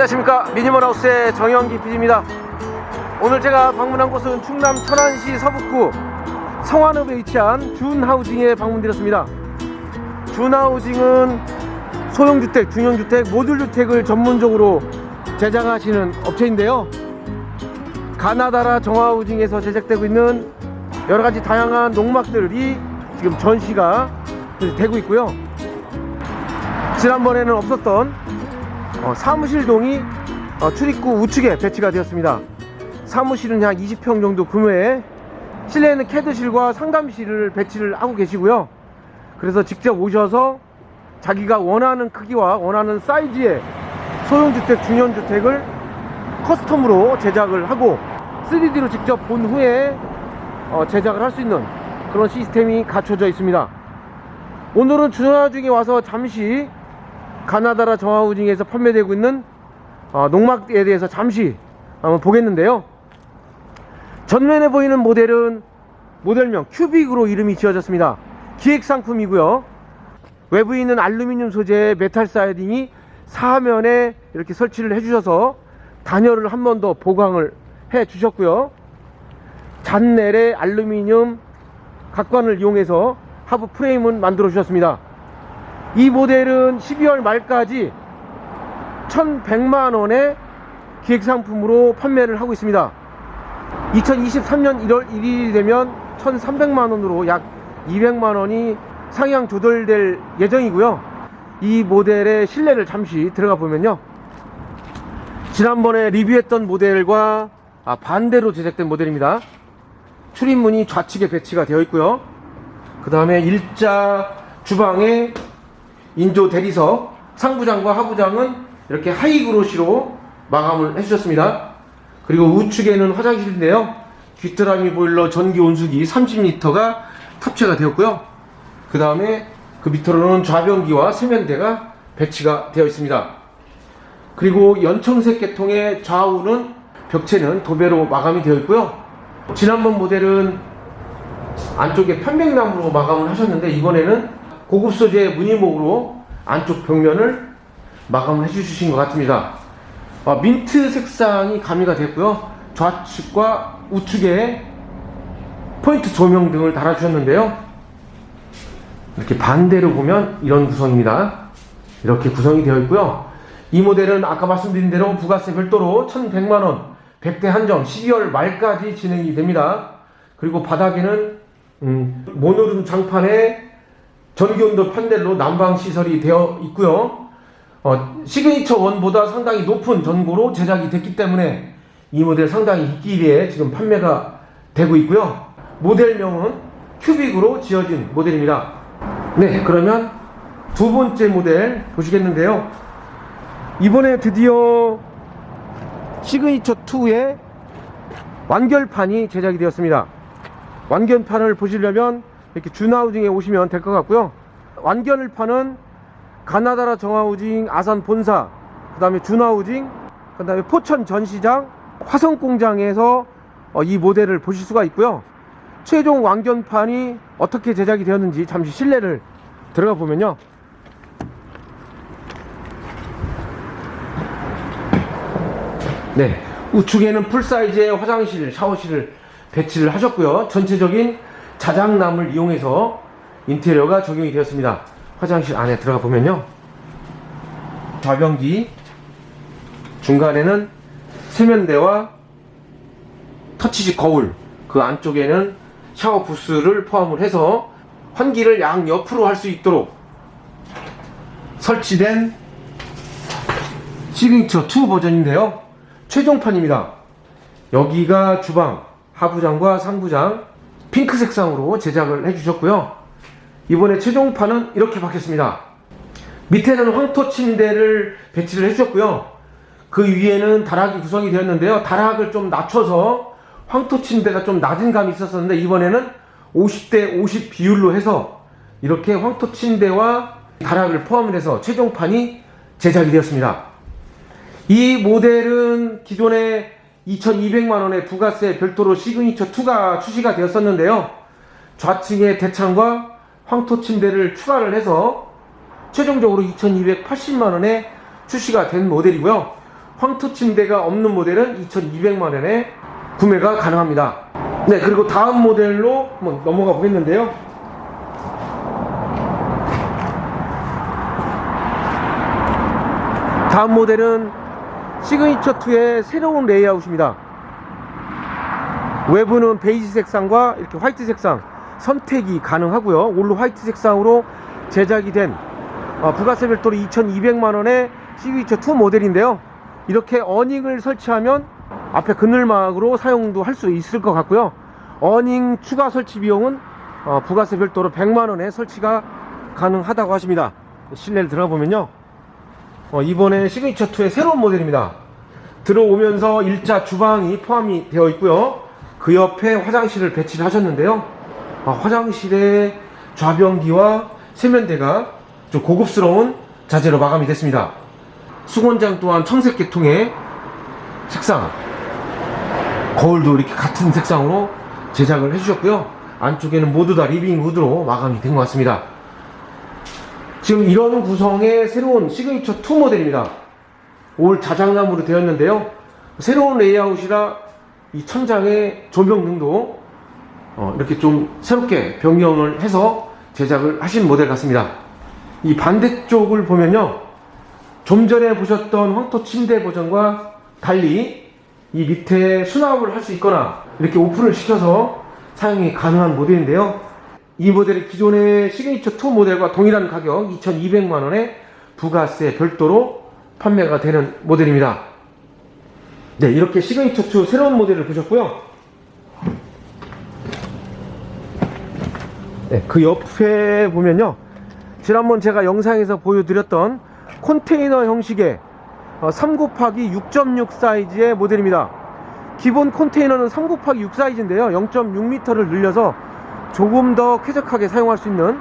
안녕하십니까. 미니멀하우스의 정영기 PD입니다. 오늘 제가 방문한 곳은 충남 천안시 서북구 성안읍에 위치한 준하우징에 방문드렸습니다. 준하우징은 소형주택, 중형주택, 모듈주택을 전문적으로 제작하시는 업체인데요. 가나다라 정하우징에서 제작되고 있는 여러가지 다양한 농막들이 지금 전시가 되고 있고요. 지난번에는 없었던 어, 사무실동이 어, 출입구 우측에 배치가 되었습니다. 사무실은 약 20평 정도 규모에 실내에는 캐드실과 상담실을 배치를 하고 계시고요. 그래서 직접 오셔서 자기가 원하는 크기와 원하는 사이즈의 소형주택, 중형주택을 커스텀으로 제작을 하고 3D로 직접 본 후에 어, 제작을 할 수 있는 그런 시스템이 갖춰져 있습니다. 오늘은 준하중에 와서 잠시 가나다라 정하우징에서 판매되고 있는 어, 농막에 대해서 잠시 한번 보겠는데요. 전면에 보이는 모델은 모델명 큐빅으로 이름이 지어졌습니다. 기획 상품이고요. 외부에 있는 알루미늄 소재의 메탈 사이딩이 사면에 이렇게 설치를 해주셔서 단열을 한 번 더 보강을 해 주셨고요. 잔넬의 알루미늄 각관을 이용해서 하부 프레임은 만들어 주셨습니다. 이 모델은 12월 말까지 1100만원의 기획상품으로 판매를 하고 있습니다. 2023년 1월 1일이 되면 1300만원으로 약 200만원이 상향 조절될 예정이고요. 이 모델의 실내를 잠시 들어가 보면요. 지난번에 리뷰했던 모델과 아, 반대로 제작된 모델입니다. 출입문이 좌측에 배치가 되어 있고요. 그 다음에 일자 주방에 인조 대리석 상부장과 하부장은 이렇게 하이그로시로 마감을 해주셨습니다. 그리고 우측에는 화장실인데요. 귀뚜라미 보일러 전기 온수기 30리터가 탑재가 되었고요. 그 다음에 그 밑으로는 좌변기와 세면대가 배치가 되어 있습니다. 그리고 연청색 계통의 좌우는 벽체는 도배로 마감이 되어 있고요. 지난번 모델은 안쪽에 편백나무로 마감을 하셨는데 이번에는 고급 소재의 무늬목으로 안쪽 벽면을 마감을 해주신 것 같습니다. 아, 민트 색상이 가미가 됐고요. 좌측과 우측에 포인트 조명 등을 달아주셨는데요. 이렇게 반대로 보면 이런 구성입니다. 이렇게 구성이 되어 있고요. 이 모델은 아까 말씀드린 대로 부가세 별도로 1100만원 100대 한정 12월 말까지 진행이 됩니다. 그리고 바닥에는 음, 모노룸 장판에 전기온도 판넬로 난방 시설이 되어 있고요. 어, 시그니처 원보다 상당히 높은 전고로 제작이 됐기 때문에 이 모델 상당히 인기에 지금 판매가 되고 있고요. 모델명은 큐빅으로 지어진 모델입니다. 네, 그러면 두 번째 모델 보시겠는데요. 이번에 드디어 시그니처 2의 완결판이 제작이 되었습니다. 완결판을 보시려면 이렇게 준하우징에 오시면 될 것 같고요. 완결판은 가나다라 정하우징 아산 본사, 그 다음에 준하우징, 그 다음에 포천 전시장, 화성 공장에서 어, 이 모델을 보실 수가 있고요. 최종 완결판이 어떻게 제작이 되었는지 잠시 실내를 들어가 보면요. 네. 우측에는 풀사이즈의 화장실, 샤워실을 배치를 하셨고요. 전체적인 자작남을 이용해서 인테리어가 적용이 되었습니다. 화장실 안에 들어가 보면요. 좌변기, 중간에는 세면대와 터치식 거울, 그 안쪽에는 샤워 부스를 포함을 해서 환기를 양 옆으로 할 수 있도록 설치된 시그니처 2 버전인데요. 최종판입니다. 여기가 주방, 하부장과 상부장 핑크 색상으로 제작을 해주셨고요. 이번에 최종판은 이렇게 바뀌었습니다. 밑에는 황토 침대를 배치를 해주셨고요. 그 위에는 다락이 구성이 되었는데요. 다락을 좀 낮춰서 황토 침대가 좀 낮은 감이 있었었는데 이번에는 50대 50 비율로 해서 이렇게 황토 침대와 다락을 포함해서 최종판이 제작이 되었습니다. 이 모델은 기존에 2200만원의 부가세 별도로 시그니처 2가 출시가 되었었는데요. 좌측에 대창과 황토 침대를 추가를 해서 최종적으로 2280만원에 출시가 된 모델이고요. 황토 침대가 없는 모델은 2,200만 원에 구매가 가능합니다. 네, 그리고 다음 모델로 한번 넘어가 보겠는데요. 다음 모델은 시그니처 2의 새로운 레이아웃입니다. 외부는 베이지 색상과 이렇게 화이트 색상 선택이 가능하고요. 올로 화이트 색상으로 제작이 된 어, 부가세 별도로 2,200만 원의 시그니처 2 모델인데요. 이렇게 어닝을 설치하면 앞에 그늘막으로 사용도 할 수 있을 것 같고요. 어닝 추가 설치 비용은 어, 부가세 별도로 100만 원에 설치가 가능하다고 하십니다. 실내를 들어가 보면요. 어, 이번에 시그니처 2의 새로운 모델입니다. 들어오면서 일자 주방이 포함이 되어 있고요. 그 옆에 화장실을 배치를 하셨는데요. 아, 화장실에 좌변기와 세면대가 좀 고급스러운 자재로 마감이 됐습니다. 수건장 또한 청색 계통의 색상, 거울도 이렇게 같은 색상으로 제작을 해주셨고요. 안쪽에는 모두 다 리빙 우드로 마감이 된 것 같습니다. 지금 이런 구성의 새로운 시그니처 2 모델입니다. 올 자작나무로 되었는데요. 새로운 레이아웃이라 이 천장의 조명 등도 어, 이렇게 좀 새롭게 변경을 해서 제작을 하신 모델 같습니다. 이 반대쪽을 보면요. 좀 전에 보셨던 황토 침대 버전과 달리 이 밑에 수납을 할 수 있거나 이렇게 오픈을 시켜서 사용이 가능한 모델인데요. 이 모델의 기존의 시그니처 2 모델과 동일한 가격 2,200만원에 부가세 별도로 판매가 되는 모델입니다. 네, 이렇게 시그니처 2 새로운 모델을 보셨고요. 네, 그 옆에 보면요. 지난번 제가 영상에서 보여드렸던 컨테이너 형식의 3 곱하기 6.6 사이즈의 모델입니다. 기본 컨테이너는 3 곱하기 6 사이즈인데요. 0.6m를 늘려서 조금 더 쾌적하게 사용할 수 있는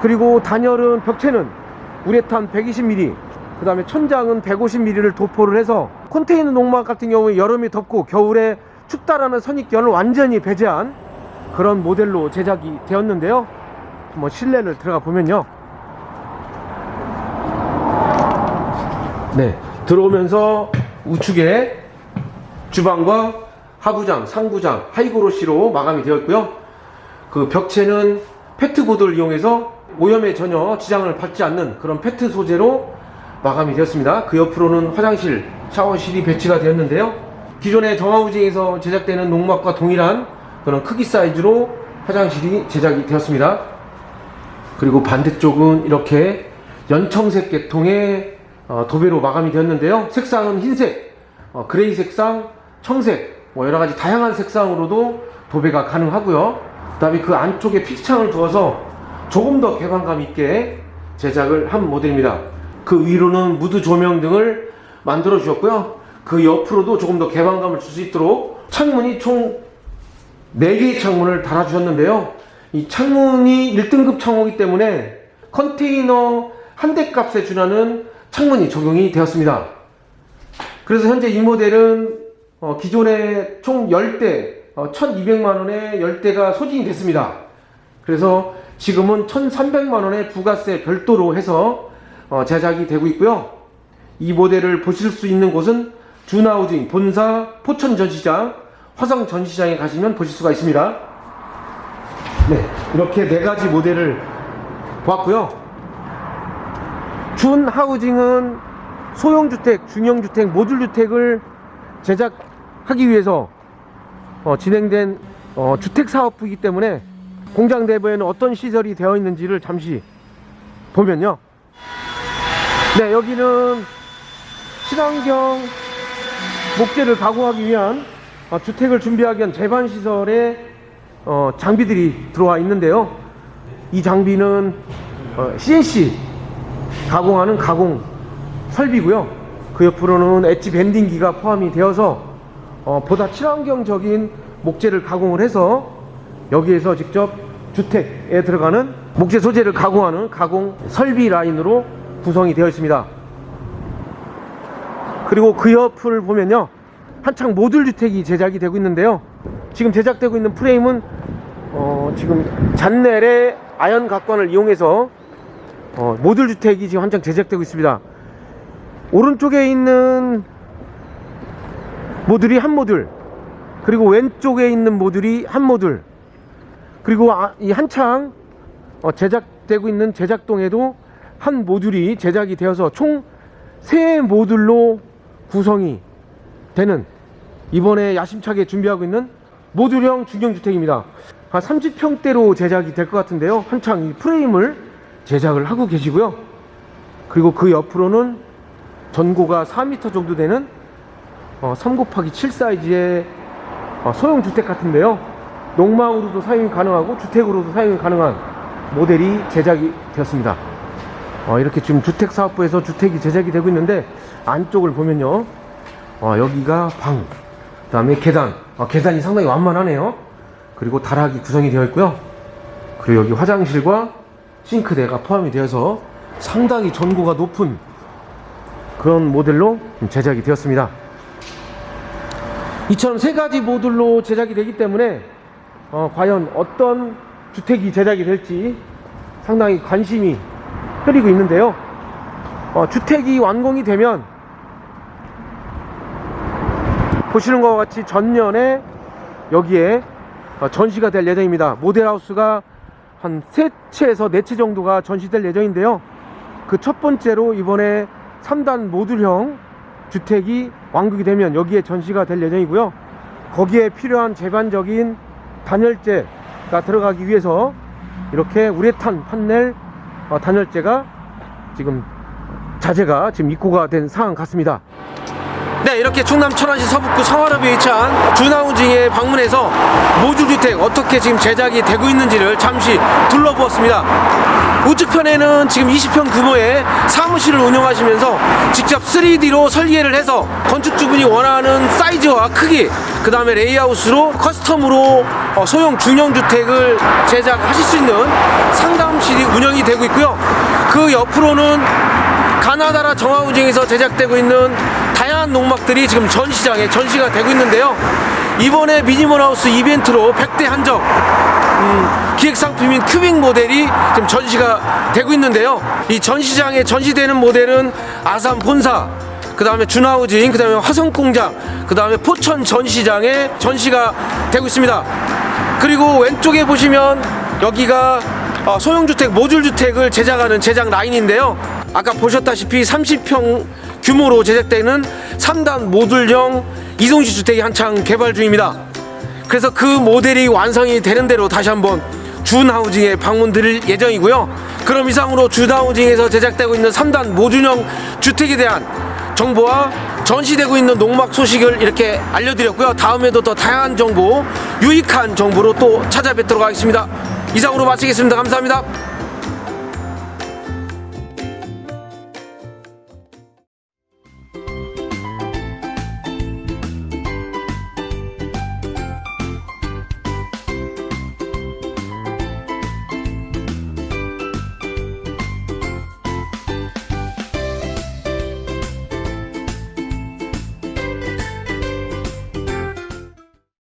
그리고 단열은 벽체는 우레탄 120mm 그 다음에 천장은 150mm를 도포를 해서 컨테이너 농막 같은 경우에 여름이 덥고 겨울에 춥다라는 선입견을 완전히 배제한 그런 모델로 제작이 되었는데요. 한번 실내를 들어가 보면요. 네 들어오면서 우측에 주방과 하부장, 상부장, 하이그로시로 마감이 되어 있고요 그 벽체는 페트 보드를 이용해서 오염에 전혀 지장을 받지 않는 그런 페트 소재로 마감이 되었습니다. 그 옆으로는 화장실, 샤워실이 배치가 되었는데요. 기존의 정하우징에서 제작되는 농막과 동일한 그런 크기 사이즈로 화장실이 제작이 되었습니다. 그리고 반대쪽은 이렇게 연청색 계통의 어, 도배로 마감이 되었는데요. 색상은 흰색, 어, 그레이 색상, 청색, 뭐 여러 가지 다양한 색상으로도 도배가 가능하고요. 그 다음에 그 안쪽에 픽창을 두어서 조금 더 개방감 있게 제작을 한 모델입니다. 그 위로는 무드 조명 등을 만들어 주셨고요. 그 옆으로도 조금 더 개방감을 줄 수 있도록 창문이 총 4개의 창문을 달아 주셨는데요. 이 창문이 1등급 창호이기 때문에 컨테이너 한 대 값에 준하는 창문이 적용이 되었습니다. 그래서 현재 이 모델은 어, 기존에 총 10대, 어, 1200만원의 10대가 소진이 됐습니다. 그래서 지금은 1300만원의 부가세 별도로 해서 어, 제작이 되고 있고요. 이 모델을 보실 수 있는 곳은 준하우징 본사 포천 전시장, 화성 전시장에 가시면 보실 수가 있습니다. 네, 이렇게 네 가지 모델을 보았고요. 준 하우징은 소형주택, 중형주택, 모듈주택을 제작하기 위해서 어, 진행된 어, 주택 사업부이기 때문에 공장 내부에는 어떤 시설이 되어 있는지를 잠시 보면요. 네, 여기는 친환경 목재를 가공하기 위한 어, 주택을 준비하기 위한 제반 시설에 어, 장비들이 들어와 있는데요. 이 장비는 어, CNC 가공하는 가공 설비고요. 그 옆으로는 엣지 밴딩기가 포함이 되어서 어, 보다 친환경적인 목재를 가공을 해서 여기에서 직접 주택에 들어가는 목재 소재를 가공하는 가공 설비 라인으로 구성이 되어 있습니다. 그리고 그 옆을 보면요. 한창 모듈 주택이 제작이 되고 있는데요. 지금 제작되고 있는 프레임은 어, 지금 잔넬의 아연 각관을 이용해서 어, 모듈 주택이 지금 한창 제작되고 있습니다. 오른쪽에 있는 모듈이 한 모듈 그리고 왼쪽에 있는 모듈이 한 모듈 그리고 아- 이 한창 어, 제작되고 있는 제작동에도 한 모듈이 제작이 되어서 총 세 모듈로 구성이 되는 이번에 야심차게 준비하고 있는 모듈형 중형주택입니다. 한 30평대로 제작이 될 것 같은데요. 한창 이 프레임을 제작을 하고 계시고요. 그리고 그 옆으로는 전고가 4m 정도 되는 어, 3 곱하기 7 사이즈의 어, 소형 주택 같은데요. 농망으로도 사용이 가능하고 주택으로도 사용이 가능한 모델이 제작이 되었습니다. 어, 이렇게 지금 주택사업부에서 주택이 제작이 되고 있는데 안쪽을 보면요. 어, 여기가 방, 그 다음에 계단. 어, 계단이 상당히 완만하네요. 그리고 다락이 구성이 되어 있고요. 그리고 여기 화장실과 싱크대가 포함이 되어서 상당히 전고가 높은 그런 모델로 제작이 되었습니다. 이처럼 세 가지 모듈로 제작이 되기 때문에 어, 과연 어떤 주택이 제작이 될지 상당히 관심이 흐리고 있는데요. 어, 주택이 완공이 되면 보시는 것과 같이 전년에 여기에 어, 전시가 될 예정입니다. 모델하우스가 한세 채에서 네채 정도가 전시될 예정인데요. 그 첫 번째로 이번에 3단 모듈형 주택이 완공이 되면 여기에 전시가 될 예정이고요. 거기에 필요한 제반적인 단열재가 들어가기 위해서 이렇게 우레탄 판넬 어, 단열재가 지금 자재가 지금 입고가 된 상황 같습니다. 네, 이렇게 충남 천안시 서북구 성화읍에 위치한 준하우징에 방문해서 모듈주택 어떻게 지금 제작이 되고 있는지를 잠시 둘러보았습니다. 우측편에는 지금 20평 규모의 사무실을 운영하시면서 직접 3D로 설계를 해서 건축주분이 원하는 사이즈와 크기, 그 다음에 레이아웃으로 커스텀으로 어, 소형 중형 주택을 제작하실 수 있는 상담실이 운영이 되고 있고요. 그 옆으로는 가나다라 정하우징에서 제작되고 있는 다양한 농막들이 지금 전시장에 전시가 되고 있는데요. 이번에 미니멀하우스 이벤트로 100대 한정 음, 기획상품인 큐빅 모델이 지금 전시가 되고 있는데요. 이 전시장에 전시되는 모델은 아산 본사, 그 다음에 준하우징, 그 다음에 화성공장, 그 다음에 포천 전시장에 전시가 되고 있습니다. 그리고 왼쪽에 보시면 여기가 어, 소형주택, 모듈주택을 제작하는 제작 라인인데요. 아까 보셨다시피 30평 규모로 제작되는 3단 모듈형 이동식 주택이 한창 개발 중입니다. 그래서 그 모델이 완성이 되는 대로 다시 한번 준하우징에 방문 드릴 예정이고요. 그럼 이상으로 준하우징에서 제작되고 있는 3단 모듈형 주택에 대한 정보와 전시되고 있는 농막 소식을 이렇게 알려드렸고요. 다음에도 더 다양한 정보, 유익한 정보로 또 찾아뵙도록 하겠습니다. 이상으로 마치겠습니다. 감사합니다.